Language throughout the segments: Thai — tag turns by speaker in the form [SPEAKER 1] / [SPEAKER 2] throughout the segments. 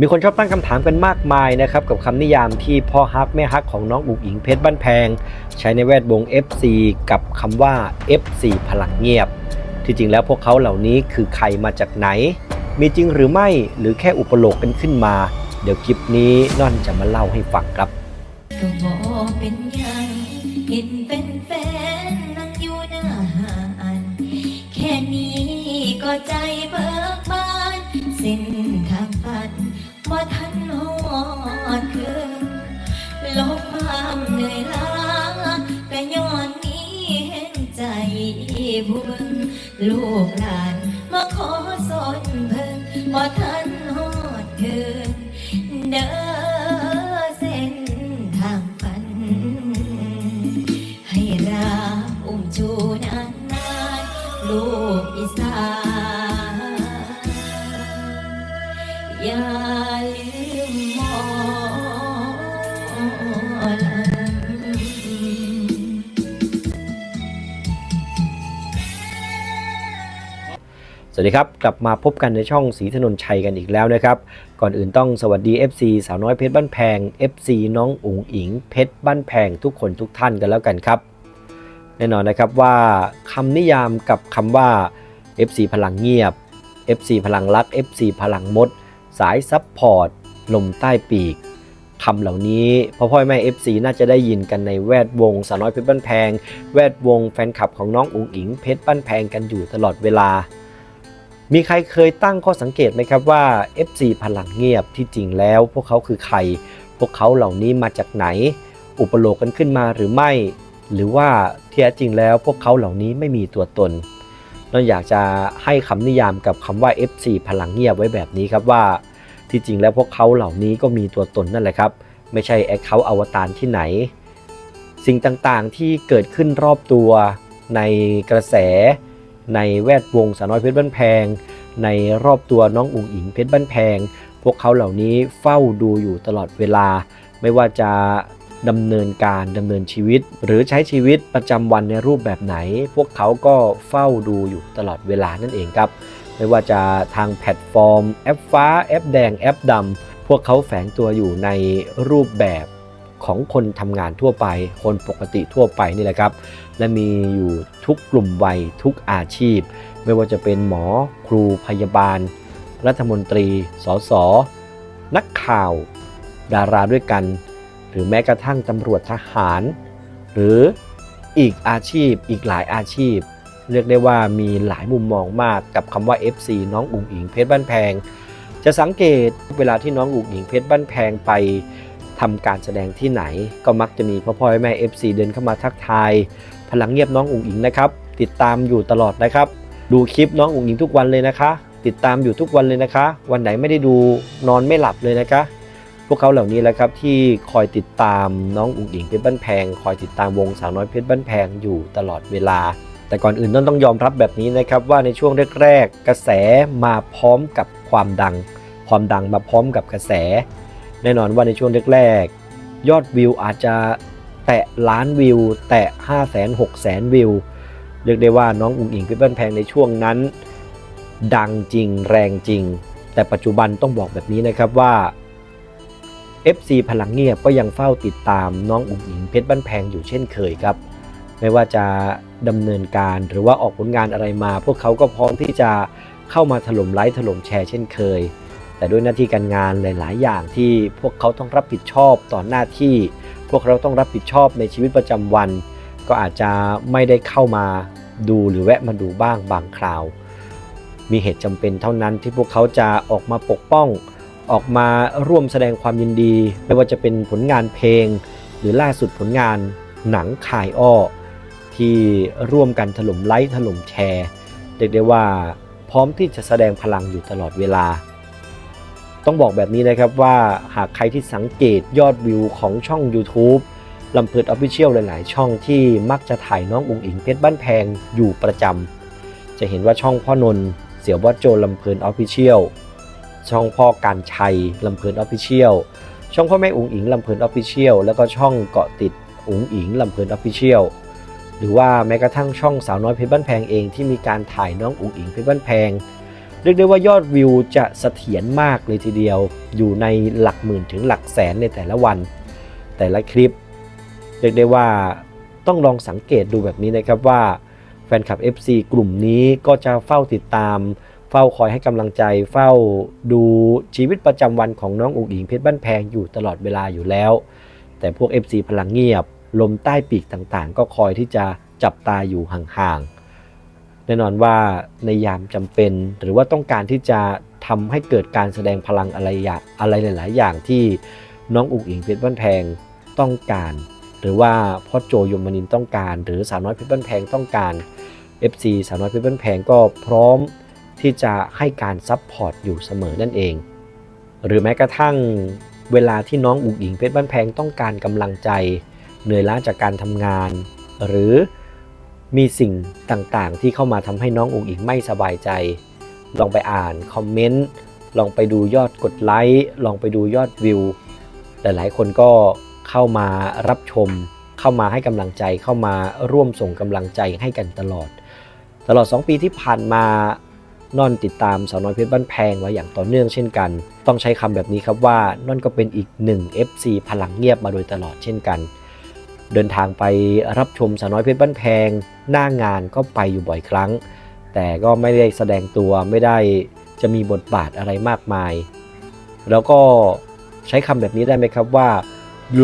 [SPEAKER 1] มีคนชอบตั้งคำถามกันมากมายนะครับกับคำนิยามที่พ่อฮักแม่ฮักของน้องอุ๋งอิงเพชรบ้านแพง ใช้ในแวดวง FC กับคำว่า FC พลังเงียบ ที่จริงแล้วพวกเขาเหล่านี้คือใครมาจากไหน มีจริงหรือไม่หรือแค่อุปโลกกันขึ้นมา เดี๋ยวคลิปนี้น่อนจะมาเล่าให้ฟังครับ
[SPEAKER 2] ก็บอกเป็นหยังเห็นเป็นแฟน ลูกหลาน มาขอสอนเพิ่งว่าทันฮอดคือ ส
[SPEAKER 1] วัสดีครับ กลับมาพบกันในช่องสีถนนชัยกันอีกแล้วนะครับ ก่อนอื่นต้องสวัสดี FC สาวน้อยเพชรบ้านแพง FC น้องอุ๋งอิง เพชรบ้านแพงทุกคนทุกท่านกันแล้วกันครับ แน่นอนนะครับว่าคำนิยามกับคำว่า FC พลังเงียบ FC พลังรัก FC พลังมด สายซับพอร์ตลมใต้ปีกคำเหล่านี้พ่อพ่อแม่ FC น่าจะได้ยินกันในแวดวงสาวน้อยเพชรบ้านแพง แวดวงแฟนคลับของน้องอุ๋งอิงเพชรบ้านแพงกันอยู่ตลอดเวลา มีใครเคยตั้งข้อสังเกตไหมครับว่า FC พลังเงียบที่จริงแล้ว พวกเขาคือใคร พวกเขาเหล่านี้มาจากไหน อุปโลกกันขึ้นมาหรือไม่ หรือว่าที่แท้จริงแล้ว พวกเขาเหล่านี้ไม่มีตัวตนเราอยากจะให้คำนิยามกับคำว่า FC พลังเงียบไว้แบบนี้ครับว่า ที่จริงแล้วพวกเขาเหล่านี้ก็มีตัวตนนั่นแหละครับ ไม่ใช่แอคเคาท์อวตารที่ไหน สิ่งต่างๆที่เกิดขึ้นรอบตัวในกระแส ในแวดวงสาวน้อยเพชรบ้านแพง ในรอบตัวน้องอุ๋งอิงเพชรบ้านแพง พวกเขาเหล่านี้เฝ้าดูอยู่ตลอดเวลา ไม่ว่าจะดำเนินการดำเนินชีวิต หรือใช้ชีวิตประจำวันในรูปแบบไหน พวกเขาก็เฝ้าดูอยู่ตลอดเวลานั่นเองครับ ไม่ว่าจะทางแพลตฟอร์ม แอปฟ้าแอปแดงแอปดำพวกเขาแฝงตัวอยู่ในรูปแบบ ของคนทำงานทั่วไป คนปกติทั่วไปนี่แหละครับ และมีอยู่ทุกกลุ่มวัยทุกอาชีพ ไม่ว่าจะเป็นหมอครูพยาบาล รัฐมนตรี สส นักข่าว ดาราด้วยกัน หรือแม้กระทั่งตำรวจทหาร หรืออีกอาชีพอีกหลายอาชีพ เรียกได้ว่ามีหลายมุมมองมากกับคำว่า FC น้องอุ๋งอิงเพชรบ้านแพง จะสังเกตเวลาที่น้องอุ๋งอิงเพชรบ้านแพงไป ทำการแสดงที่ไหน ก็มักจะมีพ่อพ่อแม่ FC เดินเข้ามาทักทาย พลังเงียบน้องอุ๋งอิงนะครับ ติดตามอยู่ตลอดนะครับ ดูคลิปน้องอุ๋งอิงทุกวันเลยนะคะ ติดตามอยู่ทุกวันเลยนะคะ วันไหนไม่ได้ดูนอนไม่หลับเลยนะคะ พวกเขาเหล่านี้แหละครับที่คอยติดตามน้องอุ๋งอิงเพชรบ้านแพง คอยติดตามวงสาวน้อยเพชรบ้านแพงอยู่ตลอดเวลา แต่ก่อนอื่นต้องต้องยอมรับแบบนี้นะครับว่าในช่วงแรกๆกระแสมาพร้อมกับความดัง ความดังมาพร้อมกับกระแส แน่นอนว่าในช่วงแรกๆยอดวิวอาจจะแตะล้านวิว แตะ 5 0 0 0 0 0 6 0 0 0 0วิว เรียกได้ว่าน้องอุ๋งอิงเพชรบ้านแพงในช่วงนั้น ดังจริงแรงจริง แต่ปัจจุบันต้องบอกแบบนี้นะครับว่า FC พลังเงียบก็ยังเฝ้าติดตามน้องอุ๋งอิงเพชรบ้านแพงอยู่เช่นเคยครับ ไม่ว่าจะดำเนินการหรือว่าออกผลงานอะไรมา พวกเขาก็พร้อมที่จะเข้ามาถล่มไลค์ถล่มแชร์เช่นเคย แต่ด้วยหน้าที่การงานหลาย ๆ อย่างที่พวกเขาต้องรับผิดชอบต่อหน้าที่ พวกเราต้องรับผิดชอบในชีวิตประจำวัน ก็อาจจะไม่ได้เข้ามาดูหรือแวะมาดูบ้างบางคราว มีเหตุจำเป็นเท่านั้นที่พวกเขาจะออกมาปกป้อง ออกมาร่วมแสดงความยินดี ไม่ว่าจะเป็นผลงานเพลง หรือล่าสุดผลงานหนังขายอ้อที่ร่วมกันถล่มไลค์ถล่มแชร์เรียกได้ว่าพร้อมที่จะแสดงพลังอยู่ตลอดเวลา ต้องบอกแบบนี้นะครับว่าหากใครที่สังเกตยอดวิวของช่อง YouTube ลำเพิดออฟฟิเชียลหลาย ๆ ช่องที่มักจะถ่ายน้องอุ๋งอิงเพชรบ้านแพงอยู่ประจำ จะเห็นว่าช่องพ่อนนท์เสียววัดโจลำเพลินออฟฟิเชียลช่องพ่อการชัยลำเพลินออฟฟิเชียลช่องพ่อแม่อุ๋งอิงลำเพลินออฟฟิเชียลแล้วก็ช่องเกาะติดอุ๋งอิงลำเพลินออฟฟิเชียลหรือว่าแม้กระทั่งช่องสาวน้อยเพชรบ้านแพงเองที่มีการถ่ายน้องอุ๋งอิงเพชรบ้านแพง เรียกได้ว่ายอดวิวจะเสถียรมากเลยทีเดียว อยู่ในหลักหมื่นถึงหลักแสนในแต่ละวัน แต่ละคลิป เรียกได้ว่าต้องลองสังเกตดูแบบนี้นะครับว่าแฟนคลับ FC กลุ่มนี้ก็จะเฝ้าติดตาม เฝ้าคอยให้กำลังใจ เฝ้าดูชีวิตประจำวันของน้องอุ๋งอิงเพชรบ้านแพงอยู่ตลอดเวลาอยู่แล้ว แต่พวก FC พลังเงียบ ลมใต้ปีกต่างๆ ก็คอยที่จะจับตาอยู่ห่างๆ แน่นอนว่าในยามจำเป็น หรือว่าต้องการที่จะทำให้เกิดการแสดงพลังอะไรอย่างอะไรหลาย ๆ อย่างที่น้องอุ๋งอิงเพชรบ้านแพงต้องการ หรือว่าพ่อโจยมนินต้องการ หรือสาวน้อยเพชรบ้านแพงต้องการ FC สาวน้อยเพชรบ้านแพงก็พร้อมที่จะให้การซัพพอร์ตอยู่เสมอนั่นเอง หรือแม้กระทั่งเวลาที่น้องอุ๋งอิงเพชรบ้านแพงต้องการกำลังใจ เหนื่อยล้าจากการทำงาน หรือ มีสิ่งต่างๆ ที่เข้ามาทำให้น้องอุ๋งอิงไม่สบายใจ ลองไปอ่านคอมเมนต์ ลองไปดูยอดกดไลค์ ลองไปดูยอดวิว หลายๆ คนก็เข้ามารับชม เข้ามาให้กำลังใจ เข้ามาร่วมส่งกำลังใจให้กันตลอด ตลอด 2 ปีที่ผ่านมานอนติดตามสาวน้อยเพชรบ้านแพงไว้อย่างต่อเนื่องเช่นกัน ต้องใช้คำแบบนี้ครับว่านอนก็เป็นอีกหนึ่ง FC พลังเงียบมาโดยตลอดเช่นกัน เดินทางไปรับชมสาวน้อยเพชรบ้านแพง หน้างานก็ไปอยู่บ่อยครั้ง แต่ก็ไม่ได้แสดงตัวไม่ได้จะมีบทบาทอะไรมากมาย แล้วก็ใช้คำแบบนี้ได้ไหมครับว่า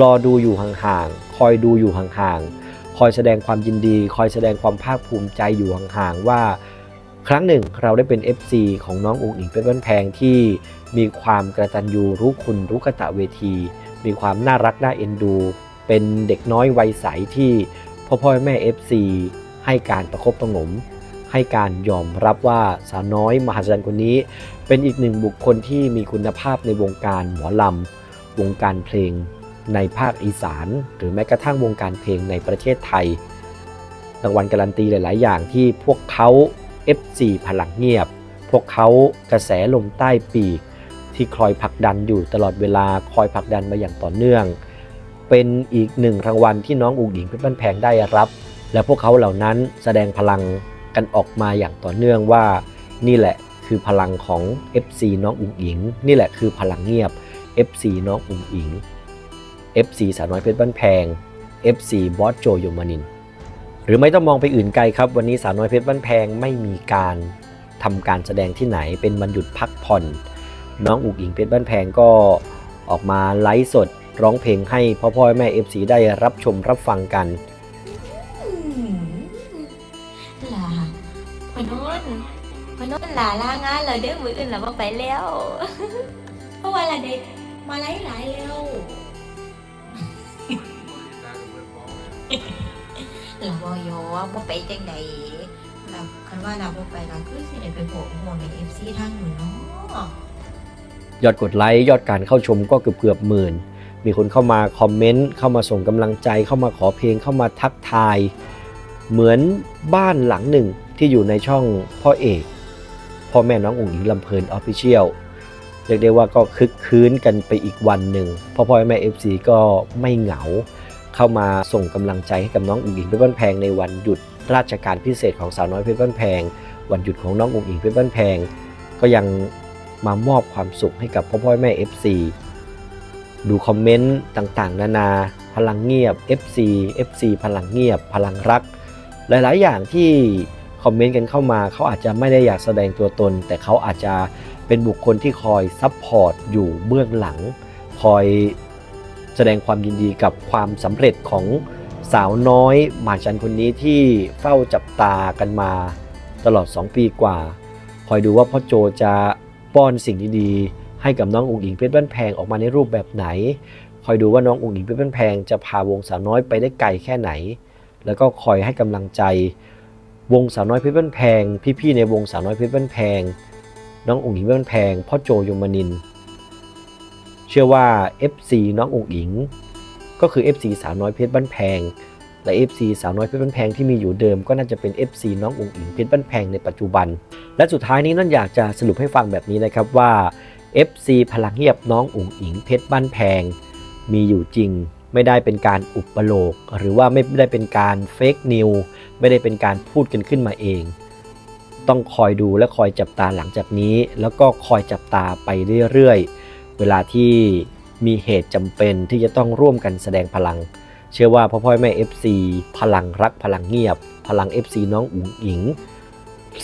[SPEAKER 1] รอดูอยู่ห่างๆคอยดูอยู่ห่างๆคอยแสดงความยินดี คอยแสดงความภาคภูมิใจอยู่ห่างๆว่า ครั้งหนึ่งเราได้เป็น FC ของน้องอุ๋งอิงเป็นบ้านแพงที่มีความกระตันยูรู้คุณรู้กตะเวที มีความน่ารักน่าเอ็นดู เป็นเด็กน้อยวัยใสที่พ่อพ่อแม่ FC ให้การประคบประหงม ให้การยอมรับว่าสาวน้อยมหัศจรรย์คนนี้ เป็นอีกหนึ่งบุคคลที่มีคุณภาพในวงการหมอลำ วงการเพลงในภาคอีสาน หรือแม้กระทั่งวงการเพลงในประเทศไทย รางวัลการันตีหลาย ๆ อย่างที่พวกเขา F4 พลังเงียบ พวกเขากระแสลมใต้ปีก ที่คอยผลักดันอยู่ตลอดเวลาคอยผลักดันมาอย่างต่อเนื่อง เป็นอีกหนึ่งรางวัลที่น้องอุ๋งหญิงเพชรบ้านแพงได้รับ และพวกเขาเหล่านั้นแสดงพลังกันออกมาอย่างต่อเนื่องว่า นี่แหละคือพลังของ FC น้องอุ๋งอิง นี่แหละคือพลังเงียบ FC น้องอุ๋งอิง FC สาวน้อยเพชรบ้านแพง FC บอสโจโยมานิน หรือไม่ต้องมองไปอื่นไกลครับ วันนี้สาวน้อยเพชรบ้านแพงไม่มีการทำการแสดงที่ไหนเป็นวันหยุดพักผ่อน น้องอุ๋งอิงเพชรบ้านแพงก็ออกมาไลฟ์สด ร้องเพลงให้พ่อพ่อแม่ FC ได้รับชมรับฟังกัน
[SPEAKER 2] อืมลาพนนพนนลาลางานเลยเด้อมืออื่นเราบ่ไปแล้ว เพราะว่าละเด็กมาหลายหลายๆแล้วเราบ่ยอบ่ไปจังใดเราคันว่าเราบ่ไปเราคือสิได้ไปโผล่หัวใน FC ทางหนูเนาะ
[SPEAKER 1] ยอดกดไลค์ยอดการเข้าชมก็เกือบเกือบหมื่น มีคนเข้ามาคอมเมนต์เข้ามาส่งกำลังใจ เข้ามาขอเพลงเข้ามาทักทาย เหมือนบ้านหลังหนึ่งที่อยู่ในช่องพ่อเอกพ่อแม่น้องอุ๋งอิงลำเพลินออฟฟิเชียลเรียกได้ว่าก็คึกคืนกันไปอีกวันหนึ่งพ่อพ่อแม่ FC ก็ไม่เหงา เข้ามาส่งกำลังใจให้กับน้องอุ๋งอิงเพชรบ้านแพงในวันหยุดราชการพิเศษของสาวน้อยเพชรบ้านแพง วันหยุดของน้องอุ๋งอิงเพชรบ้านแพง ก็ยังมามอบความสุขให้กับพ่อพ่อแม่ FC ดูคอมเมนต์ต่างๆ นานา พลังเงียบ FC FC พลังเงียบ พลังรัก หลายๆ อย่างที่คอมเมนต์กันเข้ามา เขาอาจจะไม่ได้อยากแสดงตัวตน แต่เขาอาจจะเป็นบุคคลที่คอยซัพพอร์ตอยู่เบื้องหลัง คอยแสดงความยินดีกับความสำเร็จของสาวน้อยหมาจันคนนี้ที่เฝ้าจับตากันมาตลอด 2 ปีกว่า คอยดูว่าพ่อโจจะป้อนสิ่งดีๆ ให้กับน้องอุ๋งอิงเพชรบ้านแพงออกมาในรูปแบบไหน คอยดูว่าน้องอุ๋งอิงเพชรบ้านแพงจะพาวงสาวน้อยไปได้ไกลแค่ไหน แล้วก็คอยให้กำลังใจ วงสาวน้อยเพชรบ้านแพง พี่ๆในวงสาวน้อยเพชรบ้านแพง น้องอุ๋งอิงเพชรบ้านแพงพ่อโจยมนิน เชื่อว่า FC น้องอุ๋งอิง ก็คือ FC สาวน้อยเพชรบ้านแพงและ FC สาวน้อยเพชรบ้านแพงที่มีอยู่เดิมก็น่าจะเป็น FC น้องอุ๋งอิงเพชรบ้านแพงในปัจจุบัน และสุดท้ายนี้นั่นอยากจะสรุปให้ฟังแบบนี้นะครับว่า FC พลังเงียบน้องอุ๋งอิงเพชรบ้านแพง มีอยู่จริง ไม่ได้เป็นการอุปโลก หรือว่าไม่ได้เป็นการเฟกนิวไม่ได้เป็นการพูดกันขึ้นมาเอง ต้องคอยดูและคอยจับตาหลังจากนี้ แล้วก็คอยจับตาไปเรื่อยๆ เวลาที่มีเหตุจำเป็นที่จะต้องร่วมกันแสดงพลัง เชื่อว่าพ่อพ่อแม่ FC พลังรักพลังเงียบ พลัง FC น้องอุ๋งอิง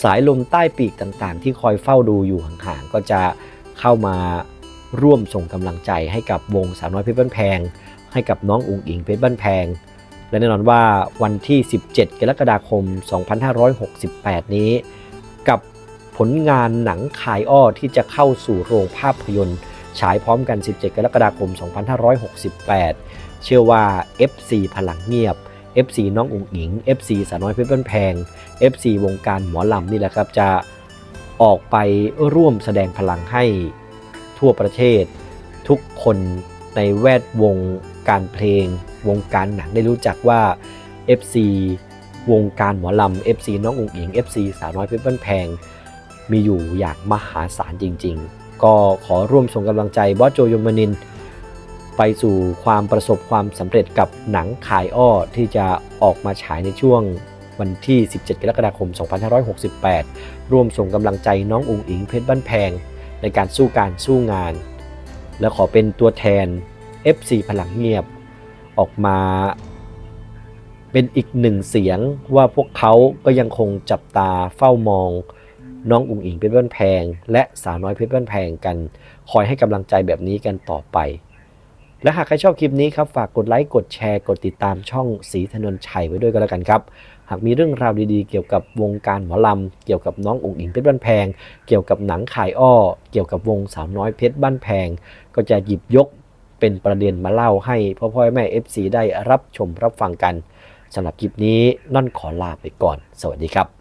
[SPEAKER 1] สายลมใต้ปีกต่างๆ ที่คอยเฝ้าดูอยู่ห่างๆก็จะ เข้ามาร่วมส่งกำลังใจให้กับวงสาวน้อยเพชรบ้านแพง ให้กับน้องอุ๋งอิงเพชรบ้านแพง และแน่นอนว่าวันที่ 17 กรกฎาคม 2568 นี้ กับผลงานหนังขายอ้อที่จะเข้าสู่โรงภาพยนตร์ฉายพร้อมกัน 17 กรกฎาคม 2568 เชื่อว่า FC พลังเงียบ FC น้องอุ๋งอิง FC สาวน้อยเพชรบ้านแพง FC วงการหมอลำนี่แหละครับจะ ออกไปร่วมแสดงพลังให้ทั่วประเทศ ทุกคนในแวดวงการเพลง วงการหนังได้รู้จักว่า FC วงการหมอลำ FC น้องอุ๋งอิง FC สาวน้อยเพชรบ้านแพง มีอยู่อย่างมหาศาลจริง ๆ ก็ขอร่วมส่งกำลังใจบอสโจยมนิน ไปสู่ความประสบความสำเร็จกับหนังขายอ้อที่จะออกมาฉายในช่วง วันที่ 17 กรกฎาคม 2568 ร่วมส่งกำลังใจน้องอุ๋งอิงเพชรบ้านแพง ในการสู้การสู้งาน และขอเป็นตัวแทน FC พลังเงียบ ออกมา เป็นอีกหนึ่งเสียงว่าพวกเขาก็ยังคงจับตาเฝ้ามองน้องอุ๋งอิงเพชรบ้านแพง และสาวน้อยเพชรบ้านแพงกัน คอยให้กำลังใจแบบนี้กันต่อไป และหากใครชอบคลิปนี้ครับ ฝากกดไลค์ กดแชร์ กดติดตามช่องสีถนนชัยไว้ด้วยก็แล้วกันครับ หากมีเรื่องราวดีๆ เกี่ยวกับวงการหมอลำ เกี่ยวกับน้องอุ๋งอิงเพชรบ้านแพง เกี่ยวกับหนังขายอ้อ เกี่ยวกับวงสาวน้อยเพชรบ้านแพง ก็จะหยิบยกเป็นประเด็นมาเล่าให้พ่อพ่อแม่ FC ได้รับชมรับฟังกันสำหรับคลิปนี้นั่นขอลาไปก่อน สวัสดีครับ